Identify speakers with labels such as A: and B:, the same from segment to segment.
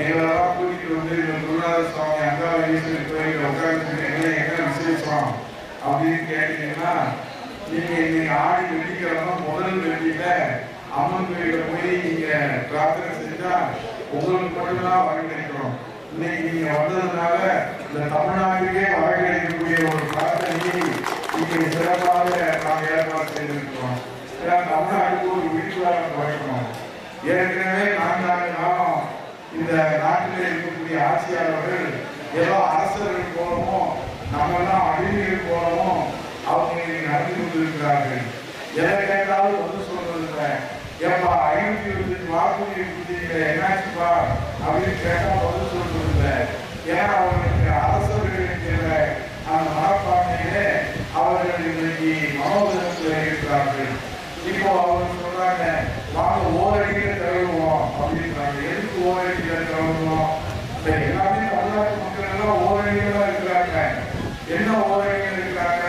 A: எங்களெல்லாம் கூட்டிட்டு வந்து இந்த குருநாத சுவாமி அங்காளீஸ்வரர் கோயிலில் உட்கார்ந்து எங்களை எங்க விசேஷம் அப்படின்னு கேட்டீங்கன்னா நீங்க இன்னைக்கு ஆடி வெள்ளிக்கிழமை முதல் வெள்ளியில அம்மன் கோயில போய் நீங்க பிரார்த்தனை செஞ்சா உங்களுக்கு மட்டும்தான் வரவேற்கிறோம். இன்னைக்கு நீங்க வந்ததுனால இந்த தமிழ்நாட்டுக்கே வரவேற்கக்கூடிய ஒரு பிரார்த்தனையை இங்கே சிறப்பாக நாம் ஏற்பாடு செய்திருக்கிறோம். ஏன்னா தமிழ்நாட்டுக்கு ஒரு விழிப்புணர்வு வழங்கணும். ஏற்கனவே நான்காண்டு காலம் இந்த நாட்டில் இருக்கக்கூடிய ஆட்சியாளர்கள் ஏதோ அரசர்கள் போலமோ நம்ம எல்லாம் அடிமைகள் போலமோ அவங்க இன்னைக்கு நடந்து கொண்டிருக்கிறார்கள். எதை கேட்டாலும் வந்து சொல்றதில்லை ஏப்பா ஐநூத்தி இருபத்தி வாக்குறுதி கொடுத்தீங்க என்னாச்சுப்பா? அப்படின்னு கேட்டால் வந்து சொல்றதில்லை இல்லை ஏன்னா அவர்களுக்கு அரசர்களுக்கு அந்த மனப்பான்மையிலே அவர்கள் இன்னைக்கு மனோதனத்தில் இருக்கிறார்கள் இப்போ அவங்க சொல்றாங்க வாங்க ஓரடியில தழுவுவோம் அப்படின்றாங்க எதுக்கு ஓரடியில தழுவுவோம் இந்த எல்லாமே தமிழ்நாட்டு மக்கள் எல்லாம் ஓரடிகளா இருக்கிறாங்க என்ன ஓரடிகள் இருக்கிறாங்க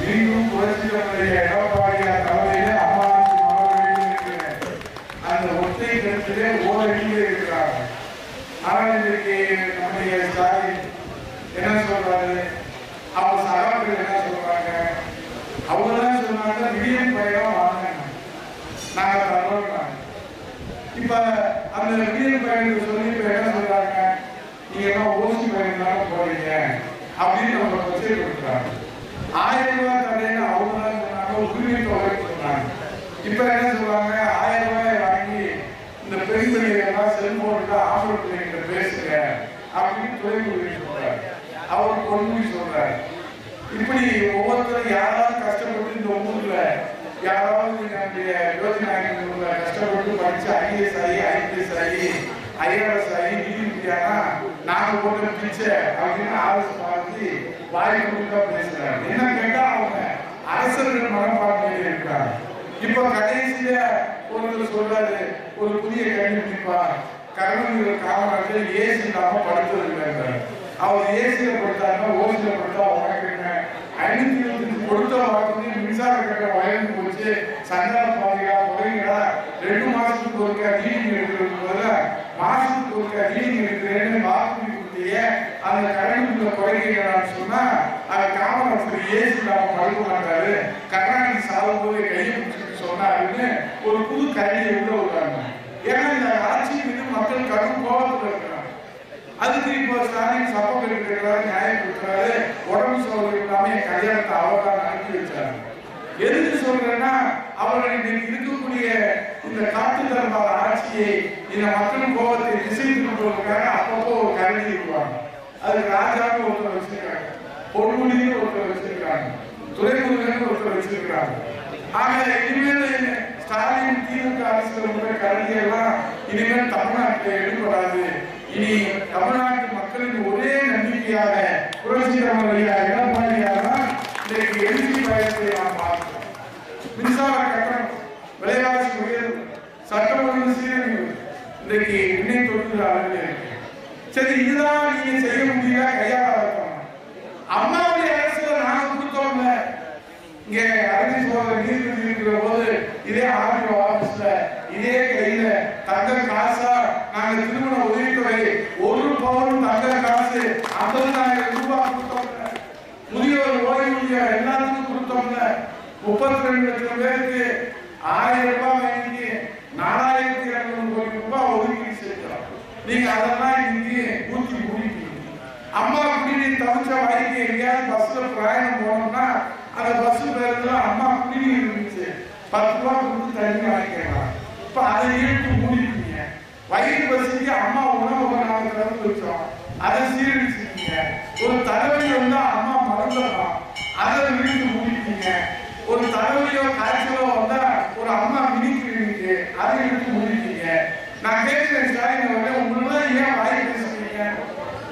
A: மீண்டும் புரட்சிகளுடைய எடப்பாடியார் தலைமையிலே அம்மாச்சி மலர்களில் இருக்கிற அந்த ஒற்றை கருத்திலே ஓரடியில இருக்கிறாங்க ஆனா இன்னைக்கு நம்முடைய ஸ்டாலின் என்ன அவங்க சகாக்கள் என்ன சொல்றாங்க? அவங்க தான் சொன்னாங்க விடியன் பயணம் வாங்க. நாங்க தரோம் இப்ப அந்த விடியன் பயணம் சொல்லி இப்ப என்ன சொல்றாங்க? நீங்க எல்லாம் ஓசி பயணம் போறீங்க? அப்படின்னு நம்ம பிரச்சனை கொடுக்குறாங்க. ஆயிரம் ரூபாய் தரேன்னு அவங்க தான் சொன்னாங்க உரிமை தொகை சொன்னாங்க இப்ப என்ன சொல்றாங்க? ஆயிரம் ரூபாய் வாங்கி இந்த பெண் பிள்ளைகள் செல்போன்ல ஆஃபர் பிள்ளைங்கிட்ட பேசுங்க அப்படின்னு தொழில் சொல்றாரு அவர் பொன்முடி சொல்றாரு. இப்படி ஒவ்வொருத்தரும் யாராவது கஷ்டப்பட்டு இந்த ஊர்ல யாராவது நம்முடைய யோஜனாங்க கஷ்டப்பட்டு படிச்சு ஐஏஎஸ் ஆகி ஐபிஎஸ் ஆகி ஐஆர்எஸ் ஆகி டிகிரியானா நாங்க போட்ட பிச்சை அப்படின்னு ஆலோசனை பார்த்து வாய் கொடுத்தா பேசுறாங்க என்ன கேட்டா அவங்க அரசர்கள் மனப்பான்மையில இருக்காங்க இப்ப கடைசியில ஒருத்தர் சொல்றாரு ஒரு புதிய கண்டுபிடிப்பா கருணாநிதி காமராஜர் ஏசி இல்லாம படுத்தது அவர் ஏசியில கொடுத்தாங்க ஓசியில கொடுத்தா உனக்கு என்ன ஐநூத்தி இருபத்தஞ்சு கொடுத்த வாக்கு மின்சார கட்ட வயது போச்சு. சந்தான பாதையா குறைங்களா ரெண்டு மாசத்துக்கு ஒருக்க ரீடிங் எடுக்கிறது போல மாசத்துக்கு ஒருக்க ரீடிங் எடுக்கிறேன்னு வாக்கு அந்த கரண்ட் குறைகிறான்னு சொன்னா அந்த காமராஜர் ஏசி நாம பழக மாட்டாரு. கருணாநிதி சாகும் போது கையை பிடிச்சிட்டு சொன்னாருன்னு ஒரு புது கல்வியை உள்ள விடுறாங்க. ஏன்னா இந்த ஆட்சி மீது மக்கள் கடும் கோபத்தில் இருக்கிறாங்க அதுக்கு இப்போ ஸ்டாலின் சப்பம் இருக்கிறாரு நியாயம் கொடுக்கிறாரு. உடம்பு சோதனை இல்லாம என் கல்யாணத்தை அவர்தான் நடத்தி வச்சாரு. எதுக்கு சொல்றேன்னா அவர்கள் இன்னைக்கு இருக்கக்கூடிய இந்த காட்டு தரமான ஆட்சியை இந்த மக்கள் கோபத்தை திசை திரும்புவதற்காக அப்பப்போ கருதி இருக்குவாங்க. அதுக்கு ராஜாவும் ஒருத்தர் வச்சிருக்காங்க. பொன்முடின்னு ஒருத்தர் வச்சிருக்காங்க. துறைமுருகன் ஒருத்தர் வச்சிருக்காங்க. ஆக இனிமேல் ஸ்டாலின் திமுக அரசு உள்ள கருதியெல்லாம் இனிமேல் தமிழ்நாட்டில் எடுபடாது. இனி தமிழ்நாட்டு மக்களுக்கு ஒரே நம்பிக்கையாக புரட்சி தலைவரையா எடப்பாடியாக தான் இன்றைக்கு எழுச்சி பயணத்தை நாம் பார்க்கிறோம். மின்சார கட்டணம் விலைவாசி உயர்வு சட்டம் ஒழுங்கு சீரழிவு இன்றைக்கு இணை தொற்று சரி இதுதான் நீங்க செய்ய முடியல கையாள அம்மாவுடைய அரசுல நாங்க கொடுத்தோம்ல இங்க அரசு சோதரர் நீதிபதி இருக்கிற போது இதே ஆர்டிஓ ஆபீஸ்ல இதே கையில தங்க காசா நாங்க திருமண உதவித்தொகை ஒரு பவுன் தங்க காசு ஐம்பதாயிரம் ரூபாய் கொடுத்தோம்ல. முதியோர் ஓய்வூதிய எல்லாத்துக்கும் கொடுத்தோம்ல. முப்பத்தி ரெண்டு லட்சம் பேருக்கு ஆயிரம் ரூபாய் வாங்கி நாலாயிரத்தி இருநூறு கோடி ரூபாய் ஒதுக்கி சேர்க்கிறோம் நீங்க அதெல்லாம் இங்கே ஊத்தி முடிக்கணும். அம்மா குடிநீர் தவிச்ச வாய்க்கு எங்கேயாவது பஸ்ல பிரயாணம் போனோம்னா அந்த பஸ் பேருந்துல அம்மா குடிநீர் இருந்துச்சு. பத்து ரூபா கொடுத்து தண்ணி வாங்கிக்கலாம். இப்ப அதை இழுத்து மூடிருக்கீங்க வயிறு பசிக்கு அம்மா உணவு நாம திறந்து வச்சோம். அதை சீரழிச்சிருக்கீங்க ஒரு தலைவலி வந்தா அம்மா மறந்துடலாம் அதை இழுத்து மூடிட்டீங்க ஒரு தலைவலியோ காய்ச்சலோ வந்தா ஒரு அம்மா மினிக்கிறீங்க அதை இழுத்து மூடிட்டீங்க நான் கேட்கிறேன் ஸ்டாலின் அவர்களே உங்களெல்லாம் ஏன் வாய் பேசுறீங்க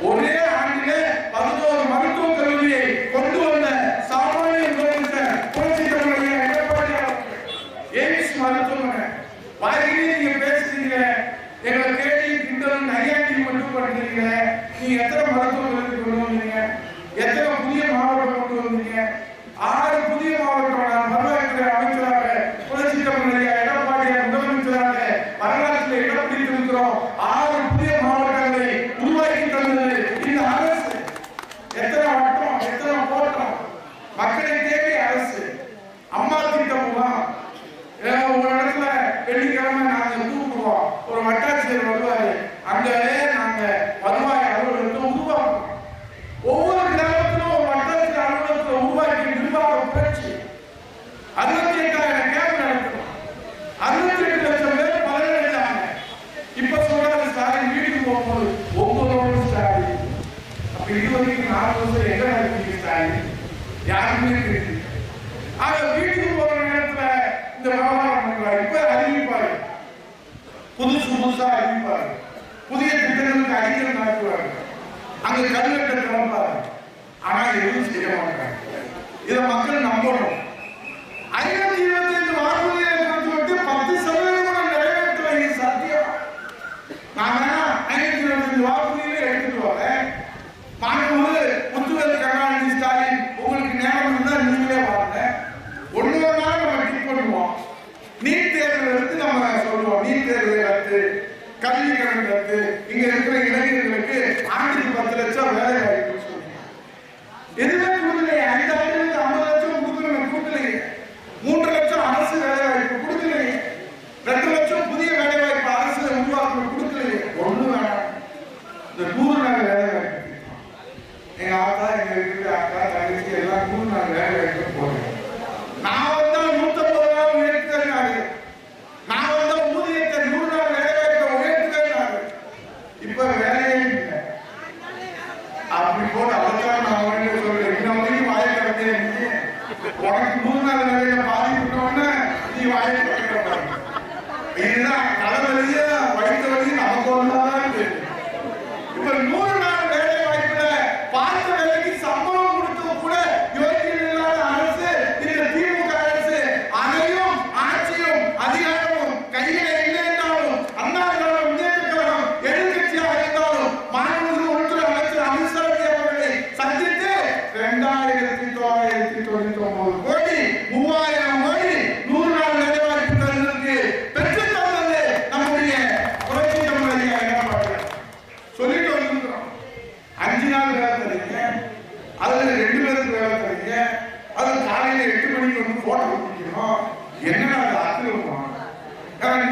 A: ஒரே ஆண்டிலே பதினோரு மருத்துவக் கல்லூரியை கொண்டு வந்த சாமானிய முதலமைச்சர் புரட்சி தலைவர் எடப்பாடி அவர்கள். எய்ம்ஸ் மருத்துவமனை வாயிலே நீங்க பேசுறீங்க எங்களை கேள்வி கிண்டல் நையாண்டி மட்டும் பண்றீங்க நீங்க எத்தனை மருத்துவமனைக்கு கொண்டு வந்தீங்க? எத்தனை புதிய மாவட்டம் கொண்டு வந்தீங்க? ஆறு யாருமே தெரியும் வீட்டுக்கு போற நேரத்துல இந்த வியாபாரம் பண்ணுவார் இப்ப அறிவிப்பாரு. புதுசு புதுசா அறிவிப்பாரு. புதிய திட்டங்களுக்கு அறிஞர் நடத்துவாரு. அங்க கல்வெட்டை திறப்பாரு ஆனா எதுவும் செய்ய மாட்டாங்க இதை மக்கள் நம்பணும். não.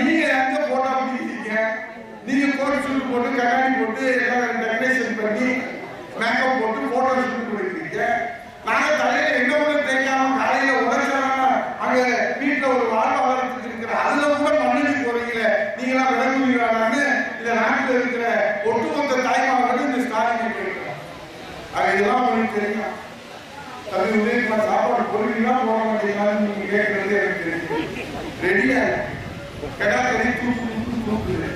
A: நீங்க எங்க போட்டா பிடிக்கிறீங்க நீங்க கோட் ஷூட் போட்டு கண்ணாடி போட்டு எல்லாம் டெக்கரேஷன் பண்ணி மேக்கப் போட்டு போட்டோ ஷூட் போயிருக்கீங்க. நாங்க தலையில எங்க கூட தேய்க்காம காலையில உடைச்சாங்க அங்க வீட்டுல ஒரு வாழ்வாதாரத்துக்கு இருக்கிற அதுல கூட மண்ணுக்கு போறீங்களே நீங்களாம் விளங்குவீங்களான்னு இந்த நாட்டுல இருக்கிற ஒட்டுமொத்த தாய்மார்களும் இந்த ஸ்டாலின் கேட்கிறோம் அது இதெல்லாம் உங்களுக்கு தெரியும்? அது உதவி சாப்பாடு பொருளீங்களா போக மாட்டீங்களான்னு நீங்க கேட்கறது எனக்கு தெரியும் ரெடியா இருக்கு Porque a galera querendo tudo, tudo, tudo, né?